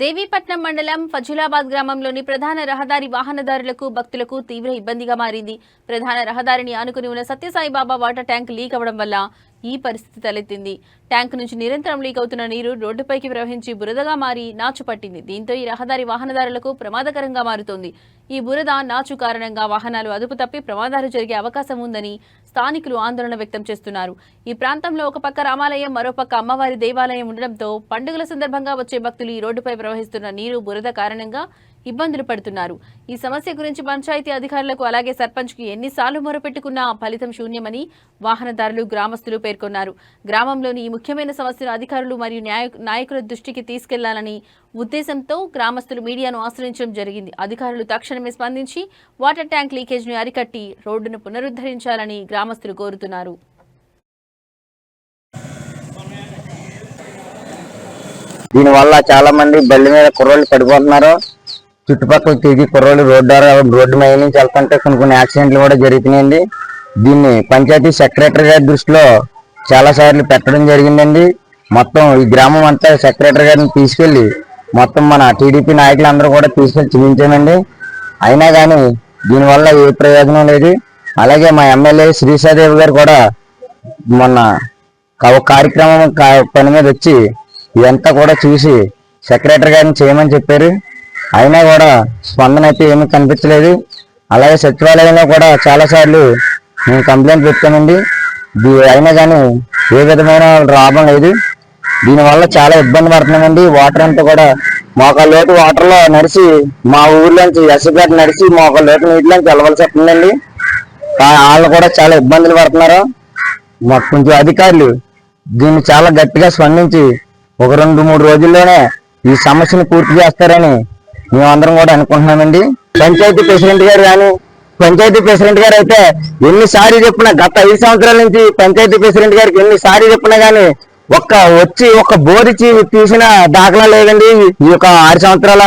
దేవీపట్నం మండలం ఫజులాబాద్ గ్రామంలోని ప్రధాన రహదారి వాహనదారులకు భక్తులకు తీవ్ర ఇబ్బందిగా మారింది. ప్రధాన రహదారిని ఆనుకుని ఉన్న సత్యసాయిబాబా వాటర్ ట్యాంక్ లీక్ అవ్వడం వల్ల ఈ పరిస్థితి తలెత్తింది. ట్యాంక్ నుంచి నిరంతరం లీక్ అవుతున్న నీరు రోడ్డుపైకి ప్రవహించి బురదగా మారి నాచు పట్టింది. దీంతో ఈ రహదారి వాహనదారులకు ప్రమాదకరంగా మారుతోంది. ఈ బురద నాచు కారణంగా వాహనాలు అదుపు తప్పి ప్రమాదాలు జరిగే అవకాశం ఉందని స్థానికులు ఆందోళన వ్యక్తం చేస్తున్నారు. ఈ ప్రాంతంలో ఒక పక్క రామాలయం మరోపక్క అమ్మవారి దేవాలయం ఉండడంతో పండుగల సందర్భంగా వచ్చే భక్తులు ఈ రోడ్డుపై ప్రవహిస్తున్న నీరు బురద కారణంగా ఇబ్బందులు పడుతున్నారు. ఈ సమస్య గురించి పంచాయతీ అధికారులకు అలాగే సర్పంచ్కు ఎన్నిసార్లు మొరపెట్టుకున్నా ఫలితం శూన్యమని వాహనదారులు గ్రామస్తులు పేర్కొన్నారు. గ్రామంలోని ఈ ముఖ్యమైన సమస్యను అధికారులు మరియు న్యాయ నాయకుల దృష్టికి తీసుకెళ్ళాలని ఉద్దేశంతో గ్రామస్తులు మీడియాను ఆశ్రయించడం జరిగింది. అధికారులు తక్షణమే స్పందించి వాటర్ ట్యాంక్ లీకేజ్ను అరికట్టి రోడ్డును పునరుద్ధరించాలని గ్రామస్తులు కోరుతున్నారు. దీని వల్ల చాలా మంది బళ్ళ మీద కుర్రోళ్ళు పడిపోతున్నారు. చుట్టుపక్కల తిరిగి కుర్రోళ్ళు రోడ్డు ద్వారా రోడ్డు మీద నుంచి వెళ్తుంటే కొన్ని కొన్ని యాక్సిడెంట్లు కూడా జరుగుతున్నాయండి దీన్ని పంచాయతీ సెక్రటరీ గారి దృష్టిలో చాలా సార్లు పెట్టడం జరిగిందండి. మొత్తం ఈ గ్రామం అంతా సెక్రటరీ గారిని తీసుకెళ్ళి మొత్తం మన టీడీపీ నాయకులందరూ కూడా తీసుకెళ్ళి చూపించామండి. అయినా కానీ దీనివల్ల ఏ ప్రయోజనం లేదు. అలాగే మా ఎమ్మెల్యే శ్రీసాదేవి గారు కూడా మొన్న కార్యక్రమం పని మీద వచ్చి ఇదంతా కూడా చూసి సెక్రటరీ గారిని చేయమని చెప్పారు. అయినా కూడా స్పందన అయితే ఏమీ కనిపించలేదు. అలాగే సచివాలయంలో కూడా చాలా సార్లు మేము కంప్లైంట్ పెట్టామండి దీ- అయినా కానీ ఏ విధమైన లాభం లేదు. దీనివల్ల చాలా ఇబ్బంది పడుతున్నామండి. వాటర్ అంతా కూడా మాకు లోటు వాటర్లో నడిచి మా ఊర్లోంచి ఎస్గట్ నడిచి మోకాళ్ళ లోటు నీటిలోంచి వెళ్ళవలసి వస్తుందండి. వాళ్ళు కూడా చాలా ఇబ్బందులు పడుతున్నారు. మాకు కొంచెం అధికారులు దీన్ని చాలా గట్టిగా స్పందించి ఒక రెండు మూడు రోజుల్లోనే ఈ సమస్యను పూర్తి చేస్తారని మేమందరం కూడా అనుకుంటున్నామండి. పంచాయతీ ప్రెసిడెంట్ గారు కానీ పంచాయతీ ప్రెసిడెంట్ గారు అయితే ఎన్నిసార్లు చెప్పినా గత ఐదు సంవత్సరాల నుంచి పంచాయతీ ప్రెసిడెంట్ గారికి ఎన్నిసార్లు చెప్పినా కానీ ఒక్క వచ్చి ఒక్క బోరిచి తీసిన దాఖలా లేదండి. ఈ యొక్క ఆరు సంవత్సరాల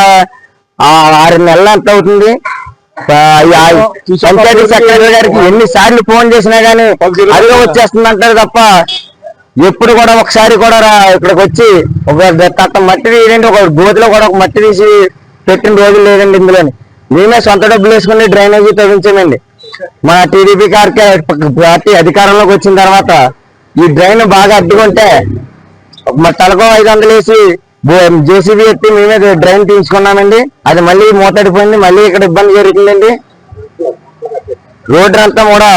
ఆరు నెలలు ఎంత అవుతుంది. పంచాయతీ సెక్రటరీ గారికి ఎన్ని సార్లు ఫోన్ చేసినా గానీ అదిగా వచ్చేస్తుంది అంటారు తప్ప ఎప్పుడు కూడా ఒకసారి కూడా రా- ఇక్కడికి వచ్చి ఒక తట్ట మట్టి తీయండి ఒక గోతిలో కూడా ఒక మట్టి తీసి పెట్టిన రోజులు లేదండి ఇందులోని. మేమే సొంత డబ్బులు వేసుకుని డ్రైనేజీ తగ్గించామండి మా టీడీపీ పార్టీ అధికారంలోకి వచ్చిన తర్వాత ఈ డ్రైన్ బాగా అడ్డుకుంటే మా తలకో ఐదు వందలు వేసి జేసీబీ ఎత్తి మేమే డ్రైన్ తీసుకున్నామండి అది మళ్ళీ మూతడిపోయింది. మళ్ళీ ఇక్కడ ఇబ్బంది జరుగుతుందండి. రోడ్డు అంతా కూడా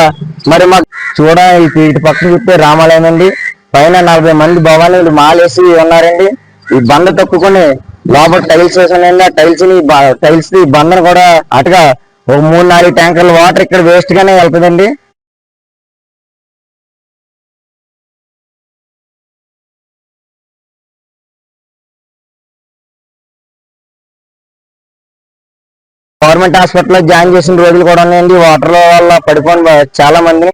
మరి మాకు చూడ ఇటు ఇటు పక్కన చూస్తే రామాలయం అండి. పైన నలభై మంది భవానీలు మాలేసి ఉన్నారండి. ఈ బండ తప్పుకొని లోపల టైల్స్ వేసానండి. ఆ టైల్స్ని టైల్స్ని బండను కూడా అటుగా ఒక మూడు నాలుగు ట్యాంకర్ల వాటర్ ఇక్కడ వేస్ట్ గానే వెళ్తుందండి. గవర్నమెంట్ హాస్పిటల్లో జాయిన్ చేసిన రోజులు కూడా ఉన్నాయండి. వాటర్ వల్ల పడిపోయిన చాలా మందిని